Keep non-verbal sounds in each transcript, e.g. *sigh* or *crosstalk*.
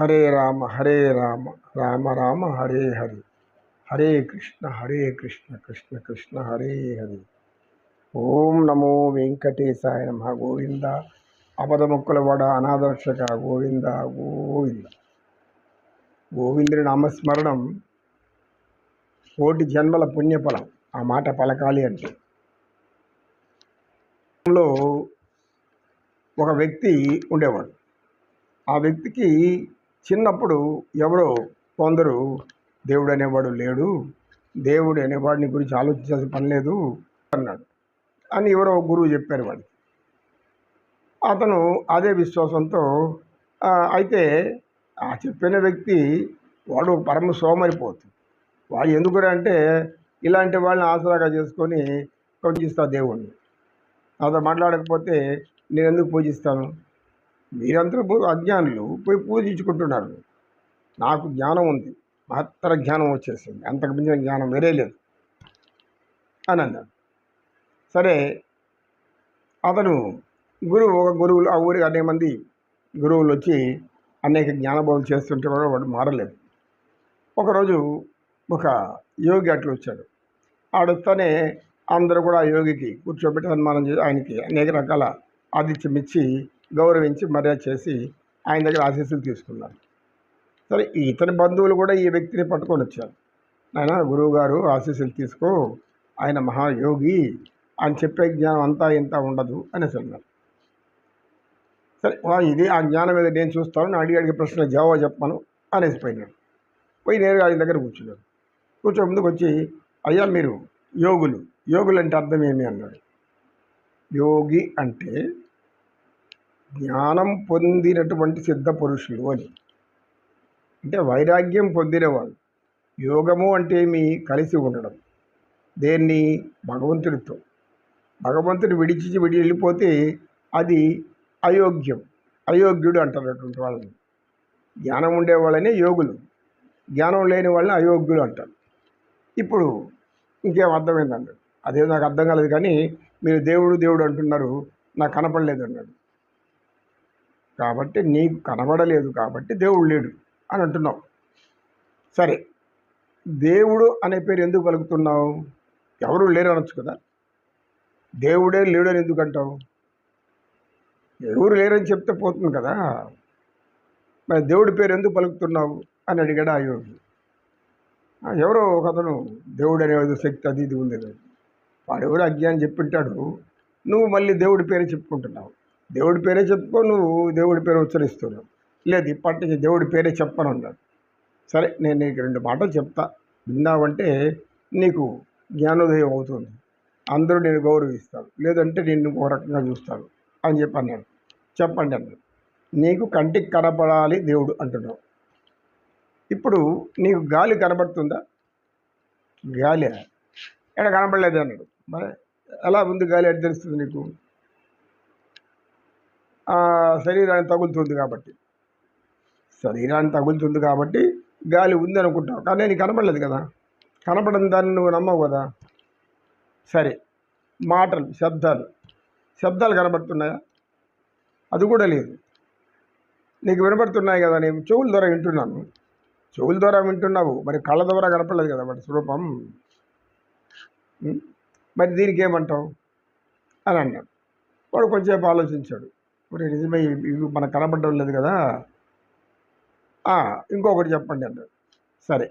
హరే రామ హరే రామ రామ రామ హరే హరి. హరే కృష్ణ హరే కృష్ణ కృష్ణ కృష్ణ హరే హరి. ఓం నమో వెంకటేశాయ నమ. గోవింద. అపదముక్కుల వడ అనాదర్శక గోవింద గోవింద. గోవిందుని నామస్మరణం కోటి జన్మల పుణ్యఫలం. ఆ మాట పలకాలి అంటే. లో ఒక వ్యక్తి ఉండేవాడు. ఆ వ్యక్తికి చిన్నప్పుడు ఎవరో కొందరు దేవుడు అనేవాడు లేడు దేవుడు అనేవాడిని గురించి ఆలోచించాల్సిన పని లేదు అన్నాడు. అని ఎవరో గురువు చెప్పారు వాడికి. అతను అదే విశ్వాసంతో అయితే ఆ చెప్పిన వ్యక్తి వాడు పరమ సోమరిపోతుంది వాడు ఎందుకురా అంటే ఇలాంటి వాళ్ళని ఆసరాగా చేసుకొని పూజిస్తా దేవుణ్ణి. అతను మాట్లాడకపోతే నేను ఎందుకు పూజిస్తాను? మీరందరూ అజ్ఞానులు పోయి పూజించుకుంటున్నారు. నాకు జ్ఞానం ఉంది. మహత్తర జ్ఞానం వచ్చేసింది. అంతకు మించిన జ్ఞానం వేరే లేదు. అని అన్నాడు. సరే అతను గురువు ఒక గురువులు ఆ ఊరికి అనేక మంది గురువులు వచ్చి అనేక జ్ఞానబోధలు చేస్తుంటే కూడా వాడు మారలేదు. ఒకరోజు ఒక యోగి అట్లు వచ్చాడు. ఆడొస్తానే అందరూ కూడా ఆ యోగికి కూర్చోబెట్టి సన్మానం చేసి ఆయనకి అనేక రకాల ఆతిథ్యం ఇచ్చి గౌరవించి మర్యాద చేసి ఆయన దగ్గర ఆశీస్సులు తీసుకున్నారు. సరే ఇతని బంధువులు కూడా ఈ వ్యక్తిని పట్టుకొని వచ్చారు. ఆయన గురువు గారు ఆశీస్సులు తీసుకో ఆయన మహాయోగి అని చెప్పే జ్ఞానం అంతా ఇంత ఉండదు అనేసి అన్నారు. సరే ఇది ఆ జ్ఞానం మీద నేను చూస్తాను అడిగి అడిగే ప్రశ్న జవాబు చెప్పను అనేసి పోయినాడు. పోయి నేరుగా ఆయన దగ్గర కూర్చున్నాడు. కూర్చో ముందుకు వచ్చి అయ్యా మీరు యోగులు యోగులు అంటే అర్థం ఏమి? అన్నాడు. యోగి అంటే జ్ఞానం పొందినటువంటి సిద్ధ పురుషులు అని. అంటే వైరాగ్యం పొందినవాడు. యోగము అంటే మీ కలిసి ఉండడం. దేన్ని? భగవంతుడితో. భగవంతుడు విడిచి విడి వెళ్ళిపోతే అది అయోగ్యం. అయోగ్యుడు అంటారు అటువంటి వాళ్ళని. జ్ఞానం ఉండే వాళ్ళనే యోగులు. జ్ఞానం లేని వాళ్ళని అయోగ్యులు అంటారు. ఇప్పుడు ఇంకేం అర్థమైందన్నాడు అదే నాకు అర్థం కాలేదు కానీ మీరు దేవుడు దేవుడు అంటున్నారు. నాకు కనపడలేదు అన్నాడు. కాబట్టి నీకు కనబడలేదు కాబట్టి దేవుడు లేడు అని అంటున్నావు. సరే దేవుడు అనే పేరు ఎందుకు పలుకుతున్నావు? ఎవరు లేరు అనొచ్చు కదా. దేవుడే లేడు అని ఎందుకు అంటావు? ఎవరు లేరని చెప్తే పోతుంది కదా. మరి దేవుడి పేరు ఎందుకు పలుకుతున్నావు అని అడిగాడు ఆ యోగి ఎవరో ఒకతను దేవుడు అనేది శక్తి అది ఇది ఉంది అని." వాడెవరో అజ్ఞానం చెప్పింటాడు నువ్వు మళ్ళీ దేవుడి పేరు చెప్పుకుంటున్నావు. దేవుడి పేరే చెప్పుకో నువ్వు దేవుడి పేరు ఉచ్చరిస్తున్నావు. లేదు ఇప్పటి నుంచి దేవుడి పేరే చెప్పను అన్నాడు సరే నేను నీకు రెండు మాటలు చెప్తా. విన్నావంటే నీకు జ్ఞానోదయం అవుతుంది. అందరూ నేను గౌరవిస్తారు. లేదంటే నేను ఒక రకంగా చూస్తారు అని చెప్పి అన్నాడు చెప్పండి అన్నాడు. నీకు కంటికి కనపడాలి దేవుడు అంటున్నావు ఇప్పుడు నీకు గాలి కనబడుతుందా? గాలి. ఎక్కడ కనపడలేదు అన్నాడు. మరి ఎలా ఉంది గాలి? ఎక్కడ తెలుస్తుంది నీకు? శరీరాన్ని తగులుతుంది కాబట్టి. శరీరాన్ని తగులుతుంది కాబట్టి గాలి ఉంది అనుకుంటావు కానీ నీకు కనపడలేదు కదా. కనపడని దాన్ని నువ్వు నమ్మవు కదా. సరే. మాటలు శబ్దాలు. శబ్దాలు కనబడుతున్నాయా? అది కూడా లేదు. నీకు వినబడుతున్నాయి కదా. నేను చెవుల ద్వారా వింటున్నాను. చెవుల ద్వారా వింటున్నావు. మరి కళ్ళ ద్వారా కనపడలేదు కదా మరి స్వరూపం. మరి దీనికి ఏమంటావు? అని అన్నాడు. వాడు కొంచెంసేపు ఆలోచించాడు. ఇప్పుడు నిజమే ఇవి మనకు కనబడడం లేదు కదా. ఇంకొకటి చెప్పండి అన్నాడు సరే.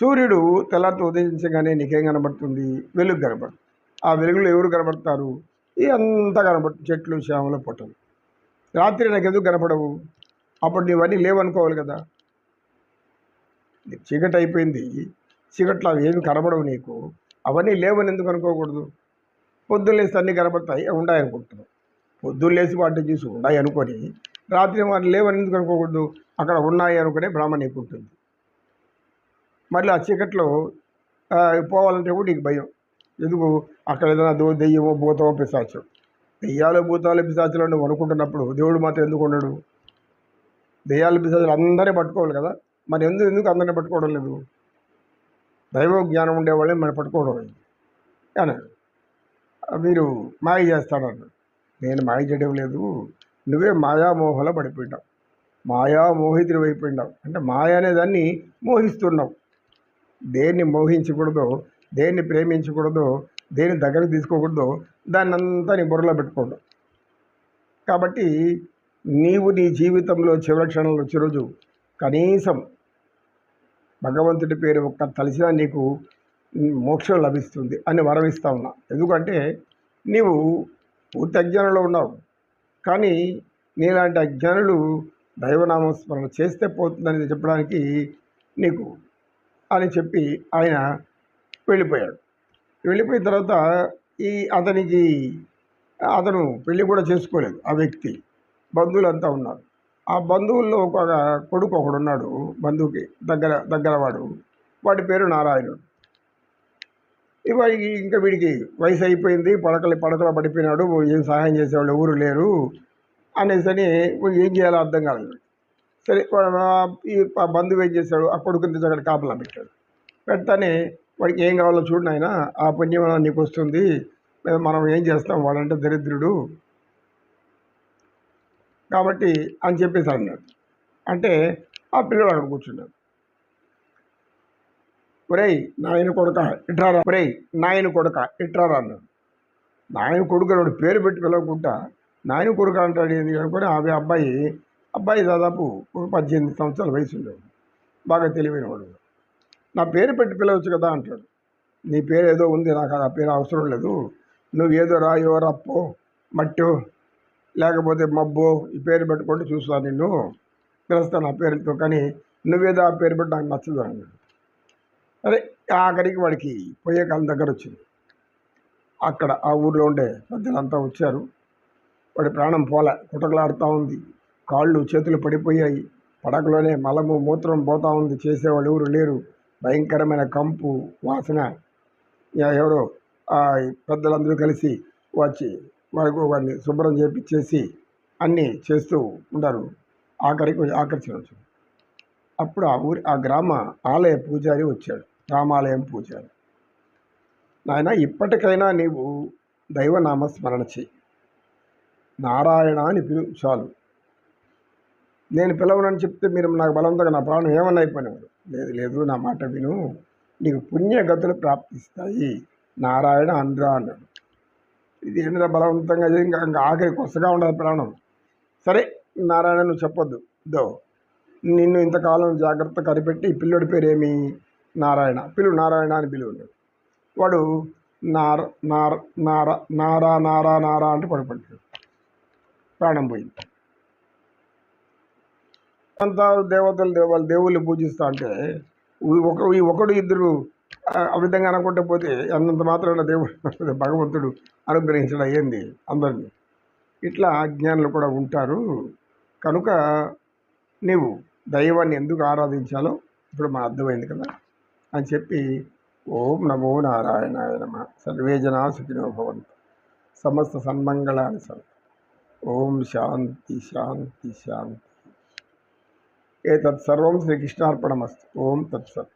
సూర్యుడు తెల్లారితో ఉదయించగానే నీకేం కనబడుతుంది? వెలుగు కనబడుతుంది. ఆ వెలుగులో ఎవరు కనబడతారు? ఈ అంతా కనబడుతుంది. చెట్లు శ్యామలు పొట్టలు. రాత్రి నాకు ఎందుకు కనపడవు? అప్పుడు నీవన్నీ లేవనుకోవాలి కదా. చీకటి అయిపోయింది. చీకట్లో అవి ఏమి కనబడవు నీకు. అవన్నీ లేవని ఎందుకు అనుకోకూడదు? పొద్దున్నేసి అన్నీ కనబడతాయి అవి పొద్దున్న లేచి వాటిని చూసి ఉన్నాయి అనుకొని రాత్రి వాటిని లేవని ఎందుకు అనుకోకూడదు? అక్కడ ఉన్నాయి అనుకునే భ్రమ నీకుంటుంది. మళ్ళీ ఆ చీకట్లో పోవాలంటే కూడా నీకు భయం. ఎందుకు? అక్కడ ఏదైనా దో దెయ్యమో భూతమో పిశాచం. దెయ్యాలు భూతాలు పిశాచులు నువ్వు అనుకుంటున్నప్పుడు దేవుడు మాత్రం ఎందుకు ఉండడు? దెయ్యాలు పిశాచులు అందరినీ పట్టుకోవాలి కదా? మరి ఎందుకు ఎందుకు అందరినీ పట్టుకోవడం లేదు? దైవ జ్ఞానం ఉండేవాళ్ళని మనం పట్టుకోవడం లేదు. అన్నాడు. మీరు మాయ చేస్తాడన్నాడు నేను మాయ చేయడం లేదు. నువ్వే మాయామోహంలో పడిపోయినావు. మాయా మోహితుడు అయిపోయినావు అంటే మాయ అనే దాన్ని మోహిస్తున్నావు. దేన్ని మోహించకూడదో దేన్ని ప్రేమించకూడదో దేన్ని దగ్గరకు తీసుకోకూడదో దాన్ని అంతా నీ బుర్రలో పెట్టుకోండు. కాబట్టి నీవు నీ జీవితంలో చివరి క్షణంలో చిరోజు కనీసం భగవంతుడి పేరు ఒక్క తలిసినా నీకు మోక్షం లభిస్తుంది అని వరమిస్తా ఉన్నా. ఎందుకంటే నీవు పూర్తి అజ్ఞానంలో ఉన్నావు. కానీ నీలాంటి అజ్ఞానులు దైవనామస్మరణ చేస్తే పోతుందని చెప్పడానికి నీకు అని చెప్పి ఆయన వెళ్ళిపోయాడు. వెళ్ళిపోయిన తర్వాత ఈ అతనికి అతను పెళ్ళి కూడా చేసుకోలేదు ఆ వ్యక్తి. బంధువులంతా ఉన్నారు. ఆ బంధువుల్లో ఒక కొడుకు ఒకడున్నాడు బంధువుకి దగ్గర దగ్గరవాడు. వాడి పేరు నారాయణుడు. ఈ ఇంకా వీడికి వయసు అయిపోయింది పడకలు పడకలో పడిపోయినాడు ఏం సహాయం చేసేవాళ్ళు ఎవరు లేరు అనేసి అని ఏం చేయాలో అర్థం కాలేదు. సరే ఈ బంధువు ఏం చేశాడు ఆ కొడుకుని తెచ్చి అక్కడ కాపలా పెట్టాడు. పెడతానే వాడికి ఏం కావాలో చూడు నాయన ఆ పుణ్యం నీకు వస్తుంది లేదా మనం ఏం చేస్తాం వాడంటే దరిద్రుడు కాబట్టి అని చెప్పేసి అన్నాడు. అంటే ఆ పిల్లడు అక్కడ కూర్చున్నాడు. ఒరేయ్ నాయన కొడుక ఇట్రారా ఒరేయ్ నాయన కొడుక ఇట్రారా అన్నాడు. నాయన కొడుకు వాడు పేరు పెట్టి పిలవకుండా నాయన కొడుకు అంటాడు ఏంది అనుకుని ఆ అబ్బాయి అబ్బాయి దాదాపు ఒక పద్దెనిమిది సంవత్సరాల వయసు ఉండేవాడు బాగా తెలివైన వాడు నా పేరు పెట్టి పిలవచ్చు కదా అంటాడు. నీ పేరు ఏదో ఉంది నాకు ఆ పేరు అవసరం లేదు. నువ్వు ఏదో రాయో రప్పో మట్టో లేకపోతే మబ్బో ఈ పేరు పెట్టుకుంటే చూస్తాను నిన్ను. పిలుస్తాను ఆ పేరుతో కానీ నువ్వేదో ఆ పేరు పెట్టి నాకు నచ్చదు అన్నాడు. అరే ఆఖరికి వాడికి పోయే కాలం దగ్గర వచ్చింది. అక్కడ ఆ ఊర్లో ఉండే పెద్దలంతా వచ్చారు. వాడి ప్రాణం పోలే కుటకలాడుతూ ఉంది. కాళ్ళు చేతులు పడిపోయాయి. పడకలోనే మలము మూత్రం పోతూ ఉంది. చేసేవాళ్ళు ఎవరు లేరు. భయంకరమైన కంపు వాసన. ఎవరో ఆ పెద్దలందరూ కలిసి వచ్చి వాడికి వాడిని శుభ్రం చేపించేసి అన్నీ చేస్తూ ఉంటారు ఆఖరికి ఆకర్షణ అప్పుడు ఆ ఊరి ఆ గ్రామ ఆలయ పూజారి వచ్చాడు. రామాలయం పూజారు నాయన ఇప్పటికైనా నీవు దైవనామస్మరణ చెయ్యి. నారాయణ అని పిలు చాలు. నేను పిలవనని చెప్తే మీరు నాకు బలవంతంగా నా ప్రాణం ఏమన్నా అయిపోయినారు లేదు లేదు నా మాట విను. నీకు పుణ్యగతులు ప్రాప్తిస్తాయి. నారాయణ అంద్రా అన్నాడు. ఇది ఏంటంటే బలవంతంగా ఇంకా ఇంకా ఆఖరి కొత్తగా ఉండదు ప్రాణం. సరే నారాయణ నువ్వు చెప్పొద్దు. దో నిన్ను ఇంతకాలం జాగ్రత్త కనిపెట్టి పిల్లడి పేరేమి? నారాయణ పిలువు నారాయణ అని పిలువు వాడు నార నార నార నారా నారా నారా అంటే పడిపడ్డాడు. ప్రాణం పోయింది. అంతా దేవతలు దేవాలు దేవుళ్ళు పూజిస్తా అంటే ఒక ఈ ఒకడు ఇద్దరు ఆ విధంగా అనుకుంటే పోతే అన్నంత మాత్రమే దేవుడు *laughs* భగవంతుడు అనుగ్రహించడం అయ్యింది అందరినీ? ఇట్లా అజ్ఞానులు కూడా ఉంటారు. కనుక నీవు దైవాన్ని ఎందుకు ఆరాధించాలో ఇప్పుడు మన అర్థమైంది కదా. అని చెప్పి ఓం నమో నారాయణాయ నమ. సర్వే జనా సుఖినో భవంతు. సమస్త సన్మంగళాన్ని సంతు ఓం శాంతి శాంతి శాంతి. ఏతత్ సర్వం శ్రీకృష్ణార్పణమస్తు ఓం తత్సత్